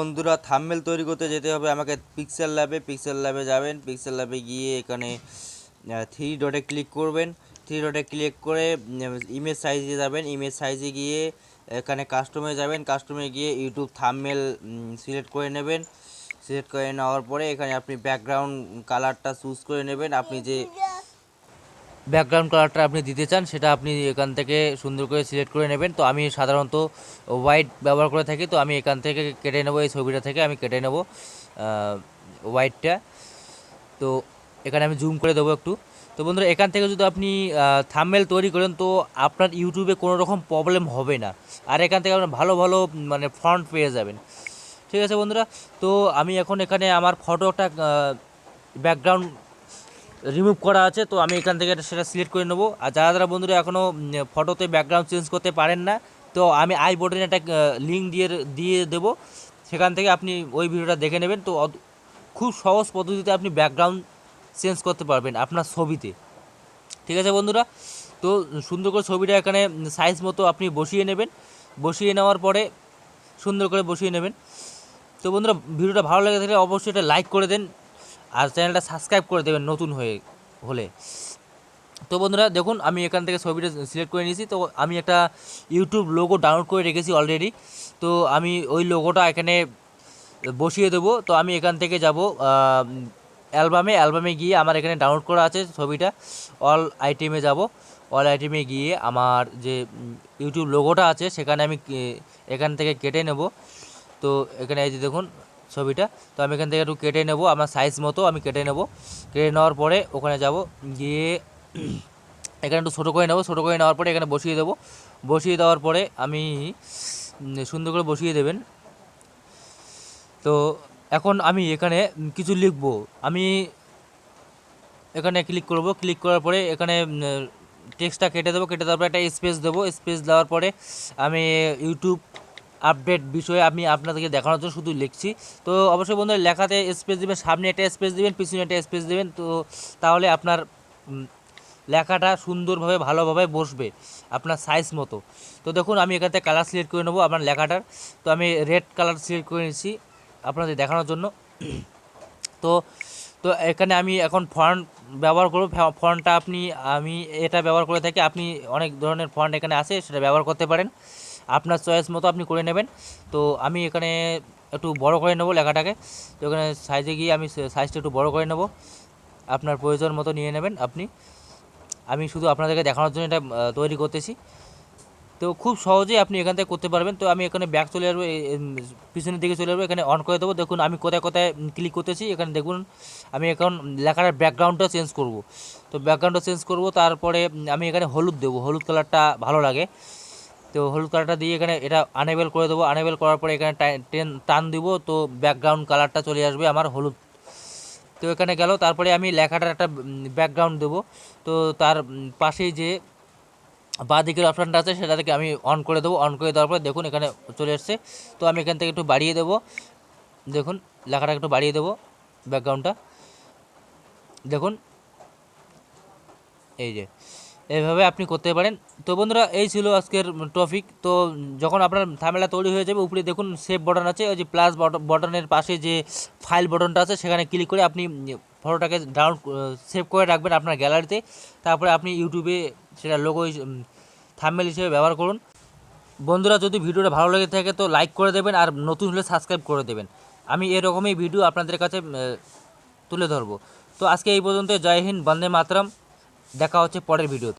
বন্ধুরা থাম্বনেল তৈরি করতে যেতে হবে আমাকে পিক্সেল ল্যাবে পিক্সেল ল্যাবে যাবেন পিক্সেল ল্যাবে গিয়ে এখানে থ্রি ডটে ক্লিক করবেন। থ্রি ডটে ক্লিক করে ইমেজ সাইজে যাবেন। ইমেজ সাইজে গিয়ে এখানে কাস্টমে যাবেন। কাস্টমে গিয়ে ইউটিউব থাম্বনেল সিলেক্ট করে নেবেন। সিলেক্ট করে নেওয়ার পরে এখানে আপনি ব্যাকগ্রাউন্ড কালারটা চুজ করে নেবেন। আপনি যে ব্যাকগ্রাউন্ড কালারটা আপনি দিতে চান, সেটা আপনি এখান থেকে সুন্দর করে সিলেক্ট করে নেবেন। তো আমি সাধারণত হোয়াইট ব্যবহার করে থাকি, তো আমি এখান থেকে কেটে নেব, এই ছবিটা থেকে আমি কেটে নেব হোয়াইটটা তো এখানে আমি জুম করে দেবো একটু। তো বন্ধুরা, এখান থেকে যদি আপনি থাম্বেল তৈরি করেন, তো আপনার ইউটিউবে কোনো রকম প্রবলেম হবে না। আর এখান থেকে আপনার ভালো ভালো মানে ফ্রন্ট পেয়ে যাবেন। ঠিক আছে বন্ধুরা? তো আমি এখন এখানে আমার ফটোটা ব্যাকগ্রাউন্ড রিমুভ করা আছে, তো আমি এখান থেকে সেটা সিলেক্ট করে নেব। আর যারা যারা বন্ধুরা এখনও ফটোতে ব্যাকগ্রাউন্ড চেঞ্জ করতে পারেন না, তো আমি আই বটনে একটা লিঙ্ক দিয়ে দিয়ে দেবো। সেখান থেকে আপনি ওই ভিডিওটা দেখে নেবেন। তো খুব সহজ পদ্ধতিতে আপনি ব্যাকগ্রাউন্ড চেঞ্জ করতে পারবেন আপনার ছবিতে। ঠিক আছে বন্ধুরা? তো সুন্দর করে ছবিটা এখানে সাইজ মতো আপনি বসিয়ে নেবেন। বসিয়ে নেওয়ার পরে সুন্দর করে বসিয়ে নেবেন। তো বন্ধুরা, ভিডিওটা ভালো লেগে থাকলে অবশ্যই এটা লাইক করে দেন। আর চ্যানেলটা সাবস্ক্রাইব করে দেবেন নতুন হয়ে, হলে। তো বন্ধুরা, দেখুন, আমি এখান থেকে ছবিটা সিলেক্ট করে নিয়েছি। তো আমি একটা ইউটিউব লোগো ডাউনলোড করে রেখেছি অলরেডি তো আমি ওই লোগোটা এখানে বসিয়ে দেবো। তো আমি এখান থেকে যাব অ্যালবামে। অ্যালবামে গিয়ে আমার এখানে ডাউনলোড করা আছে ছবিটা। অল আইটেমে যাব। অল আইটেমে গিয়ে আমার যে ইউটিউব লোগোটা আছে, সেখানে আমি, এখান থেকে কেটে নেব। তো এখানে এই যে দেখুন ছবিটা। তো আমি এখান থেকে একটু কেটে নেব, আমার সাইজ মতো আমি কেটে নেব। কেটে নেওয়ার পরে ওখানে যাব, গিয়ে এখানে একটু ছোটো করে নেব, ছোটো করে নেওয়ার পরে এখানে বসিয়ে দেবো। বসিয়ে দেওয়ার পরে আমি সুন্দর করে বসিয়ে দেবেন। তো এখন আমি এখানে কিছু লিখব। আমি এখানে ক্লিক করব ক্লিক করার পরে এখানে টেক্সটটা কেটে দেবো, কেটে দেওয়ার পরে একটা স্পেস দেবো। স্পেস দেওয়ার পরে আমি ইউটিউব আপডেট বিষয়ে আমি আপনাদেরকে দেখানোর জন্য শুধু লিখছি। তো অবশ্যই বন্ধুরা, লেখাতে স্পেস দেবেন, সামনে একটা স্পেস দেবেন, পিছনে একটা স্পেস দেবেন, তো তাহলে আপনার লেখাটা সুন্দরভাবে, ভালোভাবে বসবে আপনার সাইজ মতো। তো দেখুন, আমি এখান থেকে কালার সিলেক্ট করে নেব আপনার লেখাটার। তো আমি রেড কালার সিলেক্ট করে নিয়েছি আপনাদের দেখানোর জন্য। তো তো এখানে আমি এখন ফন্ট ব্যবহার করব। ফন্টটা আপনি, আমি এটা ব্যবহার করে থাকি, আপনি অনেক ধরনের ফন্ট এখানে আছে, সেটা ব্যবহার করতে পারেন। আপনার চয়েস মতো আপনি করে নেবেন। তো আমি এখানে একটু বড় করে নেব লেখাটাকে। তো এখানে সাইজে গিয়ে আমি সাইজটা একটু বড় করে নেব। আপনার প্রয়োজন মতো নিয়ে নেবেন আপনি। আমি শুধু আপনাদেরকে দেখানোর জন্য এটা তৈরি করতেছি। তো খুব সহজেই আপনি এখান থেকে করতে পারবেন। তো আমি এখানে ব্যাক চলে আসব পিছনের দিকে চলে আসব, এখানে অন করে দেবো। দেখুন, আমি কোথায় কোথায় ক্লিক করতেছি। এখানে দেখুন, আমি এখন লেখাটার ব্যাকগ্রাউন্ডটা চেঞ্জ করব। তো ব্যাকগ্রাউন্ডটা চেঞ্জ করব। তারপরে আমি এখানে হলুদ দেবো। হলুদ কালারটা ভালো লাগে। তো হলুদ কালারটা দিয়ে এখানে এটা আনেবেল করে দেবো। আনেবেল করার পরে এখানে টেন টান দিব, তো ব্যাকগ্রাউন্ড কালারটা চলে আসবে আমার হলুদ। তো এখানে গেল, তারপরে আমি লেখাটার একটা ব্যাকগ্রাউন্ড দেবো। তো তার পাশেই যে বাঁ দিকের অপশানটা আছে সেটা থেকে আমি অন করে দেবো। অন করে দেওয়ার পরে দেখুন এখানে চলে এসছে। তো আমি এখান থেকে একটু বাড়িয়ে দেবো। দেখুন লেখাটা একটু বাড়িয়ে দেবো ব্যাকগ্রাউন্ডটা দেখুন, এই যে। এইভাবে আপনি করতে পারেন। তো বন্ধুরা, এই ছিল আজকের টপিক তো যখন আপনার থামেলা তৈরি হয়ে যাবে, উপরে দেখুন সেভ বটন আছে, ওই যে প্লাস বটনের পাশে যে ফাইল বটনটা আছে, সেখানে ক্লিক করে আপনি ফটোটাকে ডাউন সেভ করে রাখবেন আপনার গ্যালারিতে তারপরে আপনি ইউটিউবে সেটা লোগো থাম্বেল হিসেবে ব্যবহার করুন। বন্ধুরা, যদি ভিডিওটা ভালো লেগে থাকে, তো লাইক করে দেবেন আর নতুন হলে সাবস্ক্রাইব করে দেবেন। আমি এরকমই ভিডিও আপনাদের কাছে তুলে ধরবো। তো আজকে এই পর্যন্ত জয় হিন্দ, বন্দে মাতরম। দেখা হচ্ছে পরের ভিডিওতে